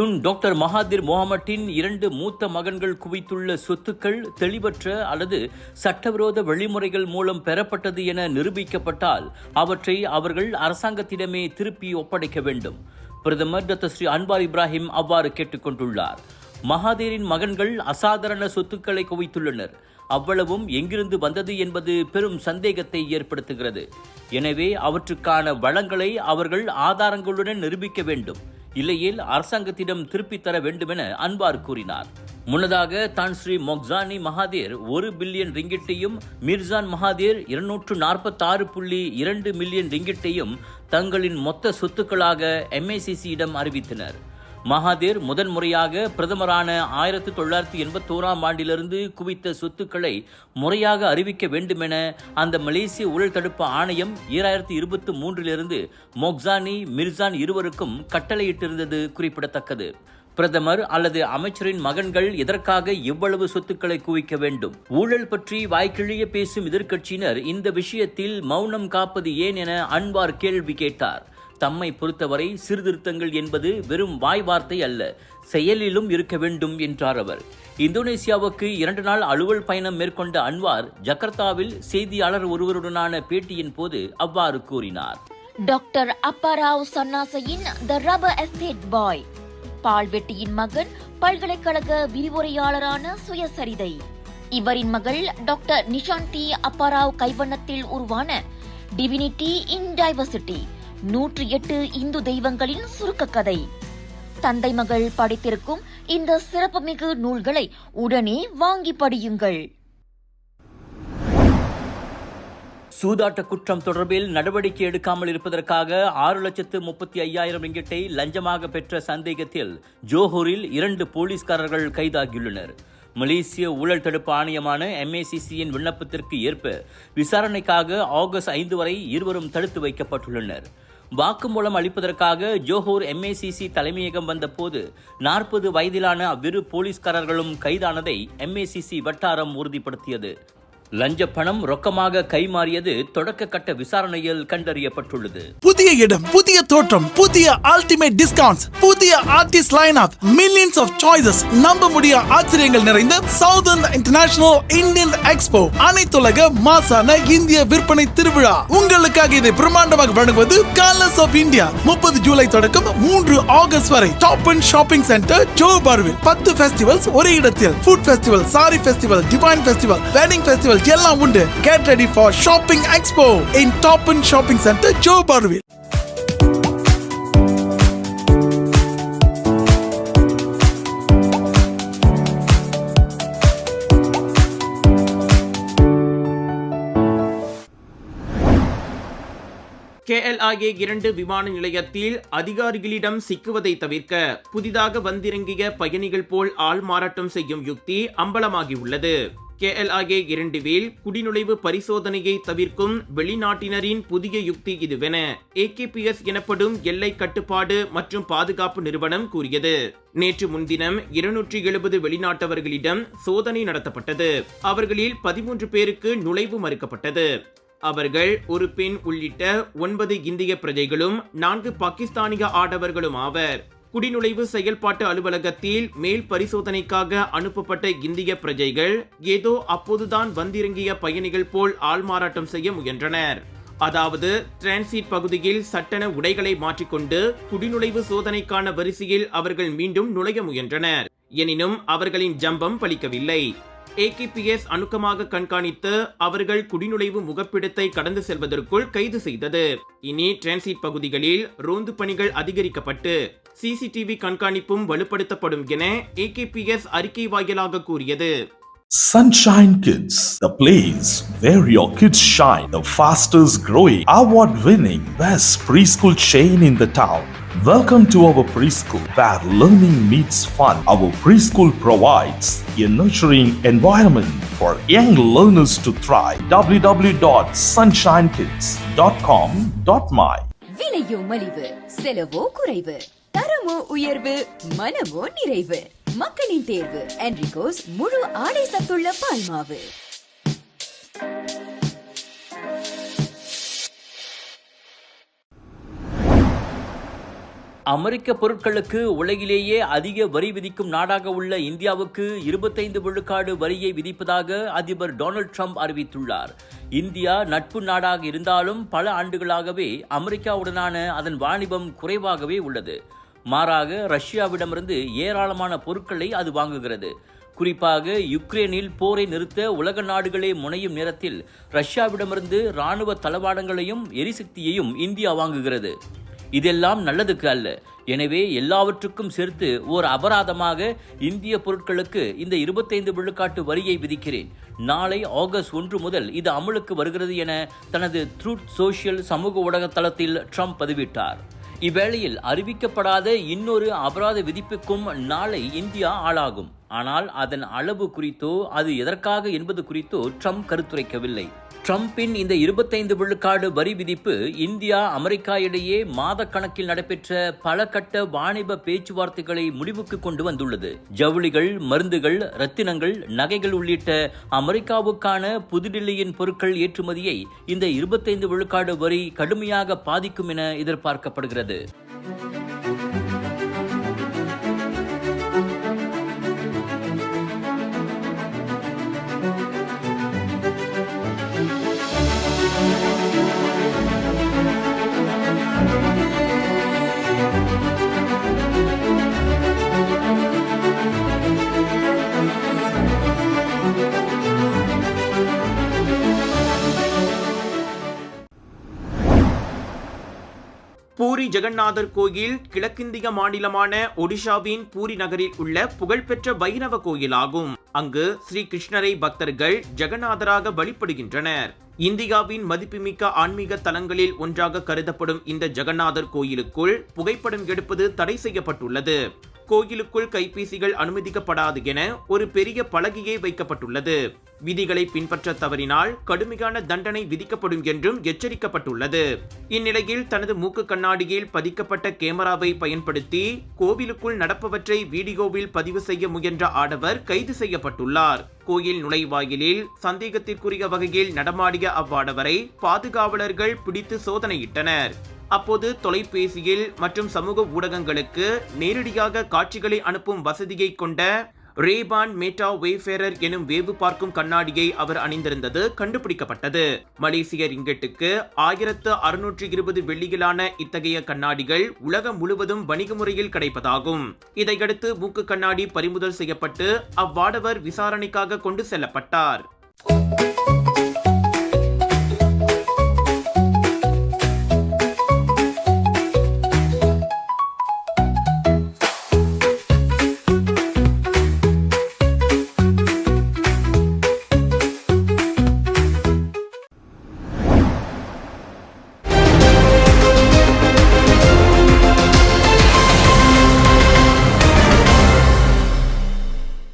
Tun doctor Mahathir முகமட்டின் இரண்டு மூத்த மகன்கள் குவித்துள்ள சொத்துக்கள் தெளிவற்ற அல்லது சட்டவிரோத வழிமுறைகள் மூலம் பெறப்பட்டது என நிரூபிக்கப்பட்டால் அவற்றை அவர்கள் அரசாங்கத்திடமே திருப்பி ஒப்படைக்க வேண்டும். பிரதமர் டாக்டர் ஸ்ரீ அன்வார் இப்ராஹிம் அவ்வாறு கேட்டுக்கொண்டுள்ளார் மகாதீரின் மகன்கள் அசாதாரண சொத்துக்களை குவித்துள்ளனர். அவ்வளவும் எங்கிருந்து வந்தது என்பது பெரும் சந்தேகத்தை ஏற்படுத்துகிறது. எனவே அவற்றுக்கான வளங்களை அவர்கள் ஆதாரங்களுடன் நிரூபிக்க வேண்டும். இல்லையில் அரசாங்கத்திடம் திருப்பித் தர வேண்டுமென அன்பார் கூறினார். முன்னதாக தான் ஸ்ரீ மொக்சானி மகாதேர் ஒரு பில்லியன் ரிங்கிட்டையும் மிர்சான் மகாதேர் இருநூற்று நாற்பத்தாறு புள்ளி இரண்டு மில்லியன் ரிங்கிட்டையும் தங்களின் மொத்த சொத்துக்களாக எம்ஏசிசியிடம் அறிவித்தனர். மகாதேர் முதன் முறையாக பிரதமரான ஆயிரத்தி தொள்ளாயிரத்தி எண்பத்தோராம் ஆண்டிலிருந்து குவித்த சொத்துக்களை முறையாக அறிவிக்க வேண்டுமென அந்த மலேசிய ஊழல் தடுப்பு ஆணையம் ஈராயிரத்தி இருபத்தி மூன்றிலிருந்து மொக்சானி மிர்சான் இருவருக்கும் கட்டளையிட்டிருந்தது குறிப்பிடத்தக்கது. பிரதமர் அல்லது அமைச்சரின் மகன்கள் எதற்காக இவ்வளவு சொத்துக்களை குவிக்க வேண்டும்? ஊழல் பற்றி வாய்க்கிழிய பேசும் எதிர்க்கட்சியினர் இந்த விஷயத்தில் மௌனம் காப்பது ஏன் என அன்வார் கேள்வி கேட்டார். தம்மை பொறுத்தவரை சீர்திருத்தங்கள் என்பது வெறும் வாய் வார்த்தை அல்ல செயலிலும் இருக்க வேண்டும் என்றார் அவர். இந்தோனேசியாவுக்கு இரண்டு நாள் அலுவல் பயணம் மேற்கொண்ட அன்வார் ஜகர்த்தாவில் செய்தியாளர் ஒருவருடனான பேட்டியின் போது அவ்வாறு கூறினார். டாக்டர் அப்பாராவ் சன்னாசையின் த ரப்பர் எஸ்டேட் பாய் பால்வெட்டியின் மகன் பல்கலைக்கழக விரிவுரையாளரான சுயசரிதை. இவரின் மகள் டாக்டர் நிஷாந்தி அப்பாராவ் கைவண்ணத்தில் உருவான டிவினிட்டி இன் டைவர்சிட்டி. நூற்றி எட்டு இந்து தெய்வங்களின் சுருக்க கதை தந்தை மகள் படித்திருக்கும் இந்த சிறப்புமிகு நூல்களை உடனே வாங்கி படியுங்கள். சூதாட்ட குற்றம் தொடர்பில் நடவடிக்கை எடுக்காமல் இருப்பதற்காக ஆறு லட்சத்து முப்பத்தி ஐயாயிரம் ரிங்கிட்டை லஞ்சமாக பெற்ற சந்தேகத்தில் ஜோஹூரில் இரண்டு போலீஸ்காரர்கள் கைதாகியுள்ளனர். மலேசிய ஊழல் தடுப்பு ஆணையமான எம்ஏசிசியின் விண்ணப்பத்திற்கு ஏற்ப விசாரணைக்காக ஆகஸ்ட் ஐந்து வரை இருவரும் தடுத்து வைக்கப்பட்டுள்ளனர். வாக்குமூலம் அளிப்பதற்காக ஜோஹூர் எம்ஏசிசி தலைமையகம் வந்தபோது நாற்பது வயதிலான அவ்விரு போலீஸ்காரர்களும் கைதானதை எம்ஏசிசி வட்டாரம் உறுதிப்படுத்தியது. லஞ்ச பணம் ரொக்கமாக கைமாறியது தொடக்க கட்ட விசாரணையில் கண்டறியப்பட்டுள்ளது. புதிய இடம் புதிய தோற்றம் புதிய அல்டிமேட் டிஸ்கவுண்ட்ஸ் புதிய artist line of millions of choices நம்ப முடிய ஆச்சரியங்கள் நிறைந்த சவுதர்ன் இன்டர்நேஷனல் இந்தியன் எக்ஸ்போ அனைத்துலக மாசான இந்திய விற்பனை திருவிழா. உங்களுக்காக இதை பிரம்மாண்டமாக வழங்குவது கலர்ஸ் ஆஃப் இந்தியா முப்பது ஜூலை தொடக்கம் மூன்று ஆகஸ்ட் வரை. டாப் அண்ட் ஷாப்பிங் சென்டர் ஜோ பார்வில் பத்து ஃபெஸ்டிவல்ஸ் ஒரே இடத்தில். Food festival sari festival divine festival wedding festival எல்லாம் உண்டு. Get ready for shopping expo in top and shopping centre Joe பார்வில் கேஎல்ஐஏ இரண்டு விமான நிலையத்தில் அதிகாரிகளிடம் சிக்குவதை தவிர்க்க புதிதாக வந்திறங்கிய பயணிகள் போல் ஆள் மாறாட்டம் செய்யும் யுக்தி அம்பலமாகியுள்ளது. கேஎல்ஐஏ இரண்டுவில் குடிநுழைவு பரிசோதனையை தவிர்க்கும் வெளிநாட்டினரின் புதிய யுக்தி இதுவென ஏகேபிஎஸ் எனப்படும் எல்லை கட்டுப்பாடு மற்றும் பாதுகாப்பு நிறுவனம் கூறியது. நேற்று முன்தினம் இருநூற்றி எழுபது வெளிநாட்டவர்களிடம் சோதனை நடத்தப்பட்டது. அவர்களில் பதிமூன்று பேருக்கு நுழைவு மறுக்கப்பட்டது. அவர்கள் ஒரு பெண் உள்ளிட்ட ஒன்பது இந்திய பிரஜைகளும் நான்கு பாகிஸ்தானிய ஆடவர்களும் ஆவர். குடிநுழைவு செயல்பாட்டு அலுவலகத்தில் மேல் பரிசோதனைக்காக அனுப்பப்பட்ட இந்திய பிரஜைகள் ஏதோ அப்போதுதான் வந்திறங்கிய பயணிகள் போல் ஆள்மாறாட்டம் செய்ய முயன்றனர். அதாவது டிரான்சிட் பகுதியில் சட்டன உடைகளை மாற்றிக்கொண்டு குடிநுழைவு சோதனைக்கான வரிசையில் அவர்கள் மீண்டும் நுழைய முயன்றனர். எனினும் அவர்களின் ஜம்பம் பலிக்கவில்லை. ஏகேபிஎஸ் அணுக்கமாக கண்காணித்து அவர்கள் குடிநுழைவு முகப்பிடத்தை கடந்து செல்வதற்குள் கைது செய்தது இனி டிரான்சிட் பகுதிகளில் ரோந்து பணிகள் அதிகரிக்கப்பட்டு சிசிடிவி கண்காணிப்பும் வலுப்படுத்தப்படும் என ஏகேபிஎஸ் அறிக்கை வாயிலாக கூறியது Sunshine Kids, the place where your kids shine, the fastest growing, award winning, best preschool chain in the town. Welcome to our preschool where learning meets fun. Our preschool provides a nurturing environment for young learners to thrive. www.sunshinekids.com.my விலையோ மலிவு செலவோ குறைவு தரமோ உயர்வு மனமோ நிறைவு மக்களின் தேர்வு என்ரிகோஸ் முழு ஆடை சத்துள்ள பால்மாவு அமெரிக்க பொருட்களுக்கு உலகிலேயே அதிக வரி விதிக்கும் நாடாக உள்ள இந்தியாவுக்கு இருபத்தைந்து விழுக்காடு வரியை விதிப்பதாக அதிபர் டொனால்ட் ட்ரம்ப் அறிவித்துள்ளார். இந்தியா நட்பு நாடாக இருந்தாலும் பல ஆண்டுகளாகவே அமெரிக்காவுடனான அதன் வாணிபம் குறைவாகவே உள்ளது. மாறாக ரஷ்யாவிடமிருந்து ஏராளமான பொருட்களை அது வாங்குகிறது. குறிப்பாக யுக்ரைனில் போரை நிறுத்த உலக நாடுகளே முனையும் நேரத்தில் ரஷ்யாவிடமிருந்து இராணுவ தளவாடங்களையும் எரிசக்தியையும் இந்தியா வாங்குகிறது. இதெல்லாம் நல்லதுக்கு அல்ல. எனவே எல்லாவற்றுக்கும் சேர்த்து ஓர் அபராதமாக இந்திய பொருட்களுக்கு இந்த இருபத்தைந்து விழுக்காட்டு வரியை விதிக்கிறேன். நாளை ஆகஸ்ட் ஒன்று முதல் இது அமலுக்கு வருகிறது என தனது த்ரூட் சோஷியல் சமூக ஊடக தளத்தில் ட்ரம்ப் பதிவிட்டார். இவ்வேளையில் அறிவிக்கப்படாத இன்னொரு அபராத விதிப்புக்கும் நாளை இந்தியா ஆளாகும். ஆனால் அதன் அளவு குறித்தோ அது எதற்காக என்பது குறித்தோ ட்ரம்ப் கருத்துரைக்கவில்லை. ட்ரம்பின் இந்த இருபத்தைந்து விழுக்காடு வரி விதிப்பு இந்தியா அமெரிக்கா இடையே மாத கணக்கில் நடைபெற்ற பல கட்ட வாணிப பேச்சுவார்த்தைகளை முடிவுக்கு கொண்டு வந்துள்ளது. ஜவுளிகள் மருந்துகள் ரத்தினங்கள் நகைகள் உள்ளிட்ட அமெரிக்காவுக்கான புதுடில்லியின் பொருட்கள் ஏற்றுமதியை இந்த இருபத்தைந்து விழுக்காடு வரி கடுமையாக பாதிக்கும் என எதிர்பார்க்கப்படுகிறது. ஜெகநாதர் கோயில் கிழக்கிந்திய மாநிலமான ஒடிஷாவின் பூரி நகரில் உள்ள புகழ்பெற்ற வைணவ கோயிலாகும். அங்கு ஸ்ரீ கிருஷ்ணரை பக்தர்கள் ஜெகநாதராக வழிபடுகின்றனர். இந்தியாவின் மதிப்புமிக்க ஆன்மீக தலங்களில் ஒன்றாக கருதப்படும் இந்த ஜெகநாதர் கோயிலுக்குள் புகைப்படம் எடுப்பது தடை செய்யப்பட்டுள்ளது. கோயிலுக்குள் கைபேசிகள் அனுமதிக்கப்படாது என ஒரு பெரிய பலகையே வைக்கப்பட்டுள்ளது. விதிகளை பின்பற்ற தவறினால் கடுமையான தண்டனை விதிக்கப்படும் என்றும் எச்சரிக்கப்பட்டுள்ளது. இந்நிலையில் தனது மூக்கு கண்ணாடியில் பதிக்கப்பட்ட கேமராவை பயன்படுத்தி கோவிலுக்குள் நடப்பவற்றை வீடியோவில் பதிவு செய்ய முயன்ற ஆடவர் கைது செய்யப்பட்டுள்ளார். கோயில் நுழைவாயிலில் சந்தேகத்திற்குரிய வகையில் நடமாடிய அவ்வாடவரை பாதுகாவலர்கள் பிடித்து சோதனையிட்டனர். அப்போது தொலைபேசியில் மற்றும் சமூக ஊடகங்களுக்கு நேரடியாக காட்சிகளை அனுப்பும் வசதியை கொண்ட ரேபான் மேட்டா வேஃபேரர் எனும் வேவு பார்க்கும் கண்ணாடியை அவர் அணிந்திருந்தது கண்டுபிடிக்கப்பட்டது. மலேசிய ரிங்கெட்டுக்கு ஆயிரத்து அறுநூற்றி இருபது வெள்ளியிலான இத்தகைய கண்ணாடிகள் உலகம் முழுவதும் வணிக முறையில் கிடைப்பதாகும். இதையடுத்து மூக்கு கண்ணாடி பறிமுதல் செய்யப்பட்டு அவ்வாடவர் விசாரணைக்காக கொண்டு செல்லப்பட்டார்.